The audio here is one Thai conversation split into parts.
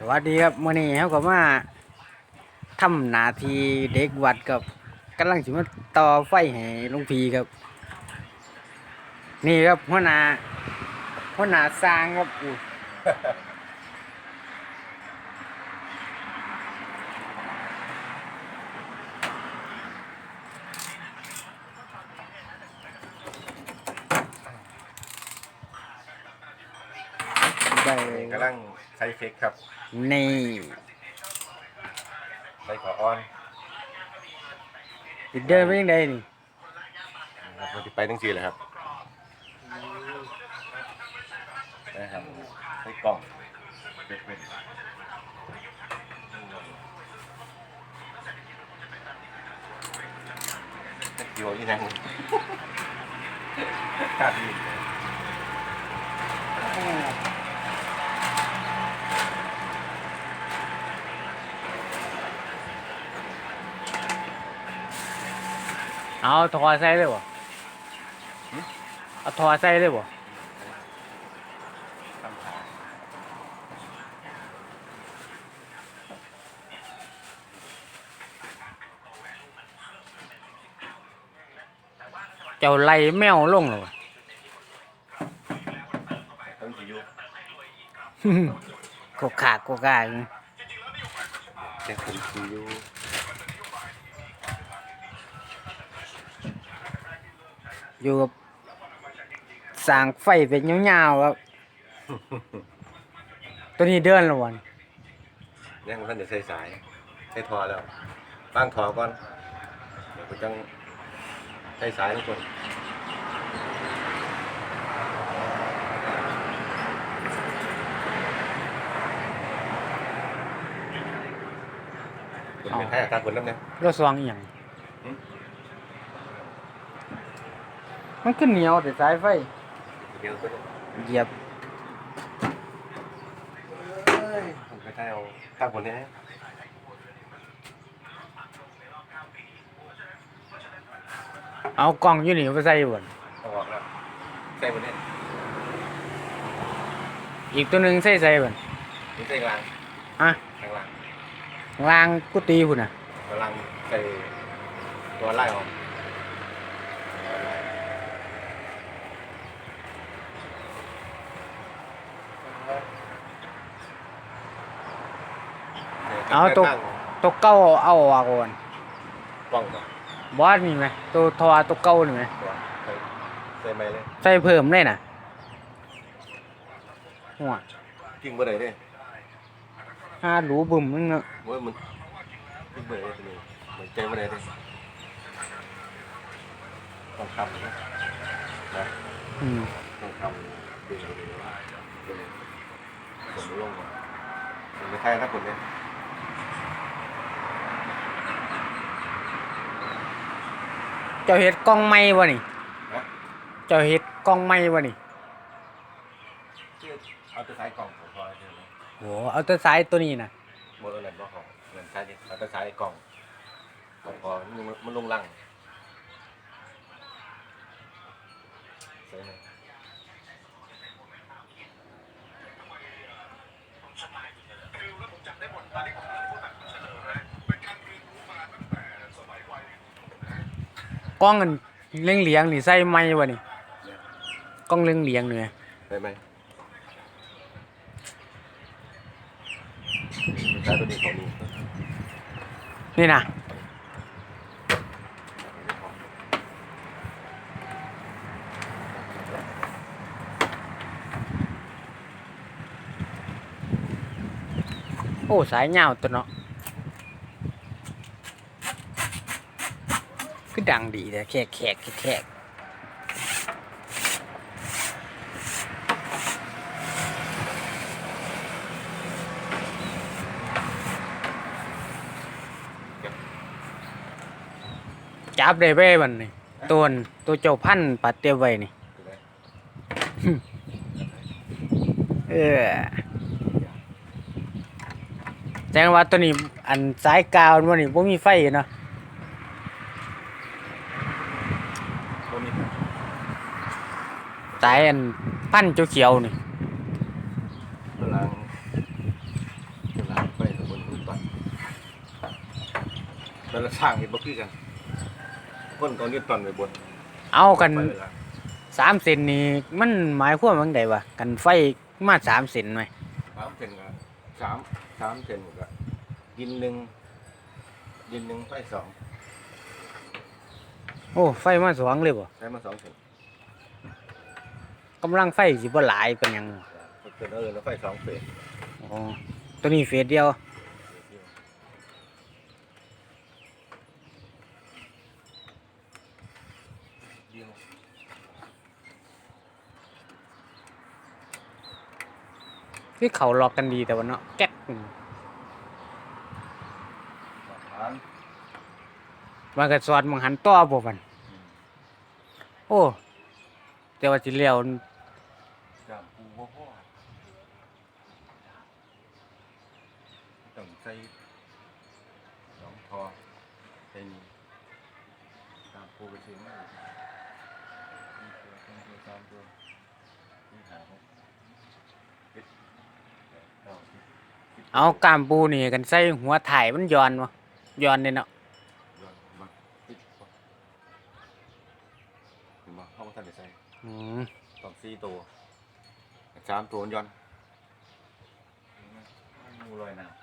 สวัสดีครับมื่อนี้เขาก็มาทำหนาทีเด็กวัดกับกำลังสิมาต่อไฟให้ลุงพีครับ นี่ครับหัวหน้าหัวหน้าสร้างครับ ได้กำลังใช้เฟกครับนี่ใช้ขออ้อนสิเดินไปยังไงนี่ครับมันจะไปทั้งสี่เลยครับนะครับใช้กล่องเฟกเป็นเล็กอยู่ที่นั่งกาดดี เอาถอดใส่เลยบ่เอาถอดใส่เลยบ่ทำขาเจ้าไล่แมวลงเลยต้องกี่ยูกกากกกากอยู่เจ็ดคนกี่ยู อยู่กับสร้างไฟเป็นยาวๆครับ ตัวนี้เดินและวันยังท่านเดี๋ยวใส่สายใส่ทอแล้วตั้งทอก่อนเดี๋ยวก็จังใส่สายทุกคนคนเป็นให้อาการคนน้ำเนี่ยรถสว่างเอียงหืม มันขึ้นเหนียวแต่สายไฟ เดี๋ยวก็เหยียบผมก็ใช้เอาข้างคนนี้เอากล้องอยู่นี่ไปใส่บนเอาออกแล้วใส่คนนี้อีกตัวหนึ่งใส่ใส่บนนี่ใส่กลางอะข้างล่างล่างกุฏิพุ่นน่ะกำลังใส่ตัวไล่ออก เอาตัวตัวเก้าเอาออกก่อนกล้องก่อนบอสมีไหมตัวทอตัวเก้านี่ไหมตัวใส่ใส่ไม้เลยใส่เพิ่มเลยน่ะหัวกิ้งเมื่อไหร่เนี่ยห้าหรูบึมนึงเนาะเมื่อมันกิ้งเมื่อไหร่ตัวนี้เหมือนใจเมื่อไหร่เนี่ยต้องคำนะนะอืมต้องคำเดี๋ยวเดี๋ยวเดี๋ยวเดี๋ยวผมลงก่อนผมจะใช้ถ้าคนเนี้ย เจ้าเฮ็ดกล้องไม้วะนี่ นะเจ้าเฮ็ดกล้องไม้วะนี่เอาตัวใช้กล่องของพลอยใช่ไหมโหเอาแต่สายตัวนี้น่ะหมดอะไรบ้างของเงินใช้ดิเอาตัวใช้กล่องของพอมันมันลงลังใช่ไหม กล้องอันเลี้ยงเลี้ยงๆนี่ใส่ไม้วะนี่กล้องเลี้ยงเลี้ยงๆนี่ไงได้ไหมใช้ตัวนี้ของนี้นี่น่ะโอ้สายยาวตัวเนาะ ก็ดังดีแต่แขกแขกแขกจับได้เบ้บันนี่ตัวตัวเจ้าพันปัดเตียวไว้นี่ เออแจ้งว่าตัวนี้อันสายกาวมันนี่บ่มีไฟเนาะ ตายอันปั้นเจ้าเขียวนี่กำลังกำลังไปตบนอุตันแต่ละสร้างเห็พักคือกันคนเอานิวตันไปบนเอากันสามสินนี่มันหมายความว่าไงวะกันไฟมาสามสินไหมสามเซนก็สามสามสินก็ดินหนึ่งดินหนึ่งไฟสองโอ้ไฟมาสองเลยบ่ใช้มาสองสิน กำลังไฟสิบ่หลายเป็นหยังเซนเออแล้วไฟสองเฟสอ๋อตัวนี้เฟสเดียวเดียวคือเขาล็อกกันดีแต่ว่าเนาะแก๊กฐานมันก็สอดมังหันต่อบ่มันโอ้แต่ว่าสิเลี้ยว จามปูพ่อพ่อต้องใส่สองทอใส่นี่ตามปูไปถึงนี่ตัวตัวสามตัวนี่หาหกเจ็ดแปดเก้าสิบสิบเอากามปูนี่กันใส่หัวถ่ายมันย้อนบ่ย้อนเลยเนาะย้อนมาปิดก่อนเห็นบ่เข้ามาทันได้ใส่อืมตอนสี่ตัวสามตัวย้อนงูลอยน้ำ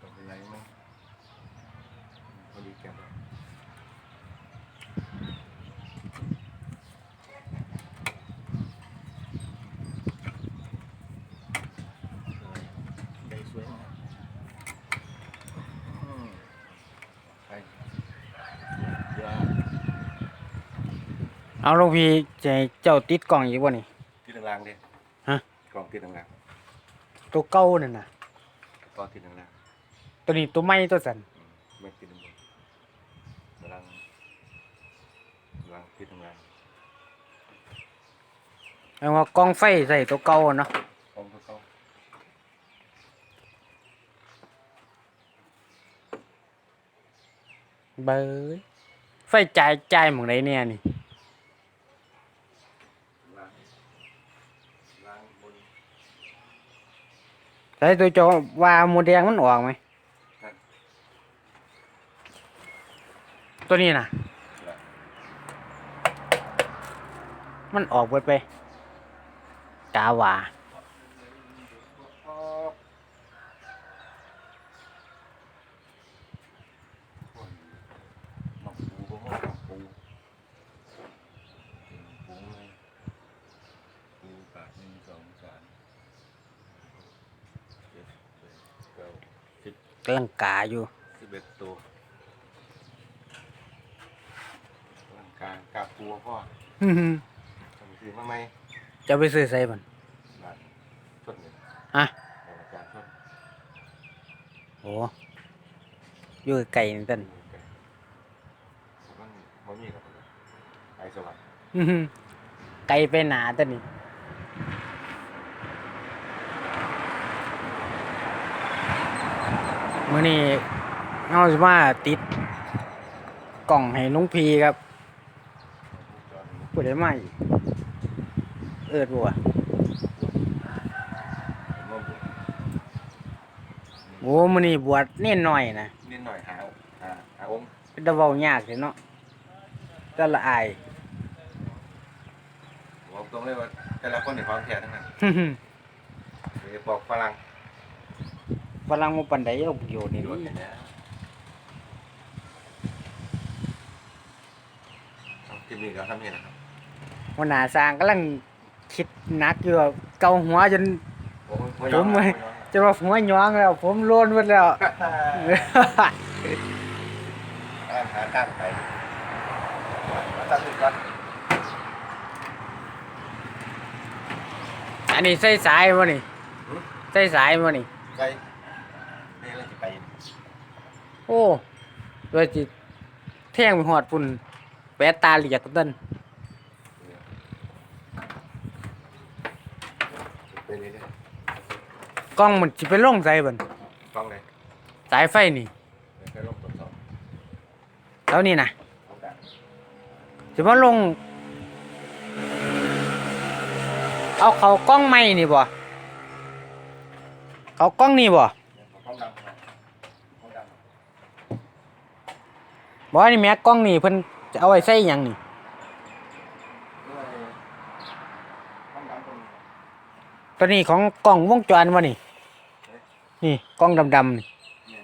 ตกเป็นไรมั้งพอดีแกะแล้วได้สวยมากอืมไปเดี๋ยว เอาหลวงพี่จะให้เจ้าติดกล้องอีกบ่นี่ ที่ทางล่างดิฮะ กล่องที่ทางล่างตัวเก่านั่นน่ะกล่องที่ทางล่างตัวนี้ตัวใหม่ตัวสันอืมไม่ที่ทางบนกำลังกำลังที่ทางล่างแปลว่ากล้องไฟใส่ตัวเก่าเนาะกล่องตัวเก่าเบ้ยไฟจ่ายจ่ายหม่องใดเนี่ยนี่ ล่างล่างบน ใส่ตัวเจอว่าหมูแดงมันออกไหมตัวนี้นะมันออกเบิดไปกาว่า หนองปูก็หนองปูปูเลยปูปากหนึ่งสองสามเจ็ดแปดเก้าสิบ กำลังกาอยู่สิบเอ็ดตัวร่างกายกาปูพ่อทำคือมาไหมจะไปซื้อใส่มันบาทชดหนึ่งฮะอาจารย์ชดโอ้อยู่ไก่นี่ตันมันมันมีกับไอสวัสดิ์อื้อหือไก่ไปหนาตันนี่ มื่อนี้เอาสิมาติดกล่องให้ลุงพีครับผู้ใดมาอีกเอิดบัวะมันบุกโอ้มื่อนี้บวชเน่นหน่อยนะนิดหน่อยหาหาหาองค์เป็นตะเบายากเลยเนาะจะละอายบอกตรงเลยว่าแต่ละคนในความแท้ทั้งนั้นหึหึเดี๋ยวบอกฝรั่ง ฝรั่งมาปันไดเอาอยู่นี่โดนอย่างเงี้ยที่นี่ก็ทำนี่นะครับวันหนาสร้างกำลังคิดหนักอยู่ว่าเกาหัวจนโอ้ยผมไม่ จนว่าหัวย้องแล้ว ผมโลนหมดแล้ว หาตั้งไปมาตั้งดูก่อนอันนี้ใส่สายวะนี่ใส่สายวะนี่ไปนี่เราจะไป โอ้ด้วยจิแท่งไปหอดปุ่นแปะตาเหลียกต้นไปเรื่อยกล้องมันจิไปลงใส่บันๆกล้องเลยสายไฟนี่เดี๋ยวไปลงตรวจสอบแล้วนี่นะโอกาสจะมาลง เอาเขากล้องไม่นี่บ่เขากล้องนี่บ่ กล้องด บอกว่านี่แม็กกล้องนี่เพิ่นจะเอาไว้ใส่หยังนี่ตัวนี้ของกล้องวงจรวะนี่ นี่กล้องดำๆนี่ เนี่ย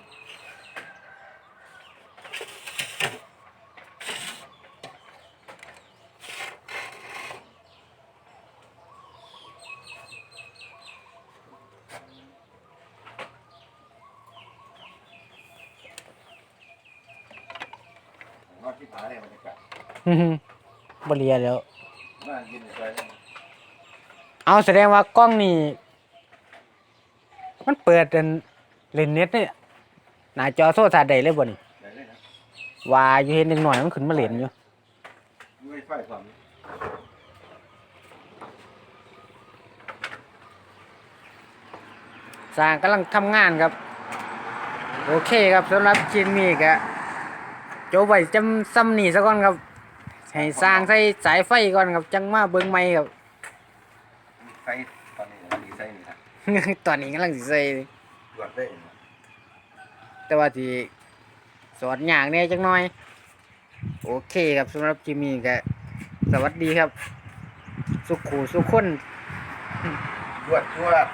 นอกที่ผาเนี่ยบรรยากาศอื้อหือบ่เรียแล้ว น่ากินเลยเอาแสดงว่ากล้องนี่มันเปิดเป็นเล่นเน็ตเนี่ยหน้าจอโทรศัพท์ได้เลยบ่นี่ได้เลยนะว่าอยู่เห็นเด็กหน่อยมันขึ้นมาเล่นอยู่ด้วยไฟความสร้างกำลังทำงานครับ โอเคครับสำหรับคลิปนี้ก็ โจบไว้จำซ้ำนี่ซะก่อนครับ ให้สร้างใส่สายไฟก่อนครับ จังมาเบิ่งใหม่ครับ ไฟตอนนี้มันดีไซน์นี่นะตอนนี้กำลังสิใส่ตรวจได้นะแต่ว่าที่สอนอย่างแน่จังน้อย โอเคครับสำหรับคลิปนี้ก็สวัสดีครับ สุขูสุขคนตรวจตรวจ